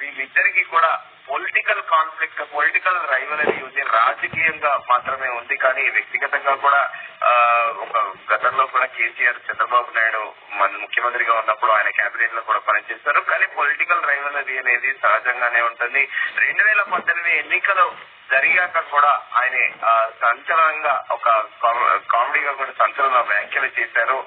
వీళ్ళిద్దరికి కూడా political conflict political rivalry ఉంది రాజకీయంగా మాత్రమే ఉంది. కానీ వ్యక్తిగతంగా కూడా ఒక గతంలో కూడా కేసీఆర్ చంద్రబాబు నాయుడు మన ముఖ్యమంత్రిగా ఉన్నప్పుడు ఆయన కేబినెట్లో కూడా పనిచేస్తారు. కానీ పొలిటికల్ రైవలరీ అనేది సహజంగానే ఉంటుంది. రెండు వేల పద్దెనిమిది ఎన్నికలు జరిగాక కూడా ఆయన సంచలనంగా ఒక కామెడీగా కూడా సంచలన వ్యాఖ్యలు చేశారు.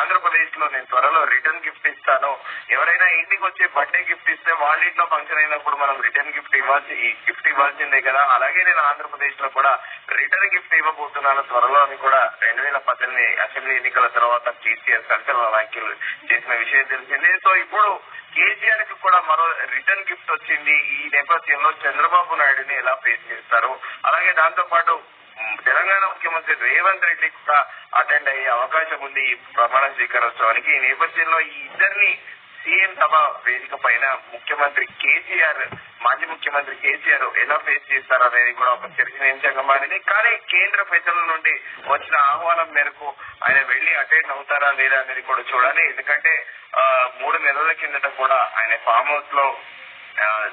ఆంధ్రప్రదేశ్లో నేను త్వరలో రిటర్న్ గిఫ్ట్ ఇస్తాను. ఎవరైనా ఇంటికి వచ్చి బర్త్డే గిఫ్ట్ ఇస్తే వాళ్ళ ఇంట్లో ఫంక్షన్ అయినప్పుడు మనం రిటర్న్ గిఫ్ట్ ఇవ్వాల్సి గిఫ్ట్ ఇవ్వాల్సిందే కదా. అలాగే నేను ఆంధ్రప్రదేశ్లో కూడా రిటర్న్ గిఫ్ట్ ఇవ్వబోతున్నాను త్వరలో అని కూడా రెండు వేల పద్దెనిమిది అసెంబ్లీ ఎన్నికల తర్వాత కేసీఆర్ సంచలన వ్యాఖ్యలు చేసిన విషయం తెలిసిందే. సో ఇప్పుడు కేసీఆర్కి కూడా మరో రిటర్న్ గిఫ్ట్ వచ్చింది. ఈ నేపథ్యంలో చంద్రబాబు నాయుడుని ఎలా ఫేస్ చేస్తారు? అలాగే దాంతో పాటు తెలంగాణ ముఖ్యమంత్రి రేవంత్ రెడ్డి కూడా అటెండ్ అయ్యే అవకాశం ఉంది ఈ ప్రమాణ స్వీకారోత్సవానికి. ఈ నేపథ్యంలో ఈ ఇద్దరిని సీఎం సభ వేదిక పైన ముఖ్యమంత్రి కేసీఆర్ మాజీ ముఖ్యమంత్రి కేసీఆర్ ఎలా ఫేస్ చేస్తారు అనేది కూడా ఒక చర్చనీయాంశంగా మారింది. కానీ కేంద్ర ప్రజల నుండి వచ్చిన ఆహ్వానం మేరకు ఆయన వెళ్ళి అటెండ్ అవుతారా లేదా అనేది కూడా చూడాలి. ఎందుకంటే ఆ, మూడు నెలల కిందట కూడా ఆయన ఫామ్ హౌస్లో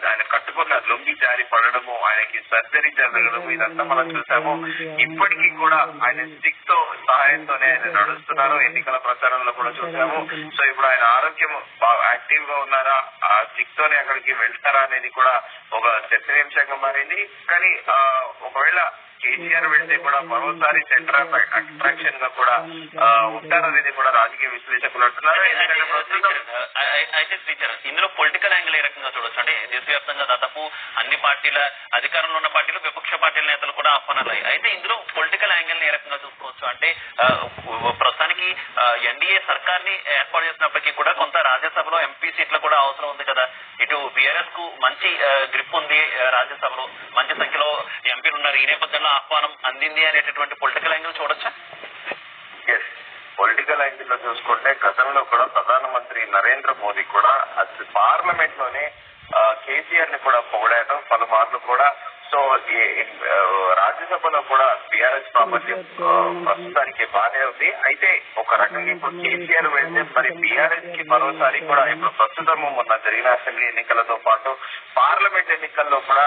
ఆయన కట్టుకున్న లొంగి జారి పడడము ఆయనకి సర్జరీ జరగడము ఇదంతా మనం చూసాము. ఇప్పటికీ కూడా ఆయన స్టిక్తో సహాయంతోనే ఆయన నడుస్తున్నారు. ఎన్నికల ప్రచారంలో కూడా చూసాము. సో ఇప్పుడు ఆయన ఆరోగ్యం బాగా యాక్టివ్గా ఉన్నారా? ఆ స్టిక్ తోనే అక్కడికి వెళ్తారా అనేది కూడా ఒక చర్చనీయాంశంగా మారింది. కానీ ఆ, ఒకవేళ కేసీఆర్ వెళ్తే కూడా మరోసారి సెంటర్ ఆఫ్ అట్రాక్షన్గా కూడా ఉంటారనేది కూడా రాజకీయ విశ్లేషకులు అంటున్నారు. అయితే టీచర్ ఇందులో పొలిటికల్ యాంగిల్ ఏ రకంగా చూడొచ్చు? అంటే దేశవ్యాప్తంగా దాదాపు అన్ని పార్టీల అధికారంలో ఉన్న పార్టీలు విపక్ష పార్టీల నేతలు కూడా ఆహ్వానాలు అయితే ఇందులో పొలిటికల్ యాంగిల్ ఏ రకంగా చూసుకోవచ్చు? అంటే ప్రస్తుతానికి ఎన్డీఏ సర్కార్ని ఏర్పాటు చేసినప్పటికీ కూడా రాజ్యసభలో ఎంపీ సీట్లు కూడా అవసరం ఉంది కదా. ఇటు బీఆర్ఎస్కు మంచి గ్రిప్ ఉంది రాజ్యసభలో. మంచి సంఖ్యలో ఎంపీలు ఉన్నారు. ఈ నేపథ్యంలో ఆహ్వానం అందింది అనేటటువంటి పొలిటికల్ యాంగిల్ చూడొచ్చా? ఎస్ పొలిటికల్ యాంగిల్లో చూసుకుంటే గతంలో కూడా ప్రధానమంత్రి నరేంద్ర మోదీ కూడా పార్లమెంట్లోనే కేసీఆర్ని కూడా పొగడారు. పలుమార్లు కూడా సో రాజ్యసభలో కూడా బీఆర్ఎస్ ప్రాబల్యం ప్రస్తుతానికి బానే ఉంది. అయితే ఒక రకంగా ఇప్పుడు కేసీఆర్ వెళ్తే మరి బీఆర్ఎస్కి మరోసారి కూడా ఇప్పుడు ప్రస్తుతము మొన్న జరిగిన అసెంబ్లీ ఎన్నికలతో పాటు పార్లమెంట్ ఎన్నికల్లో కూడా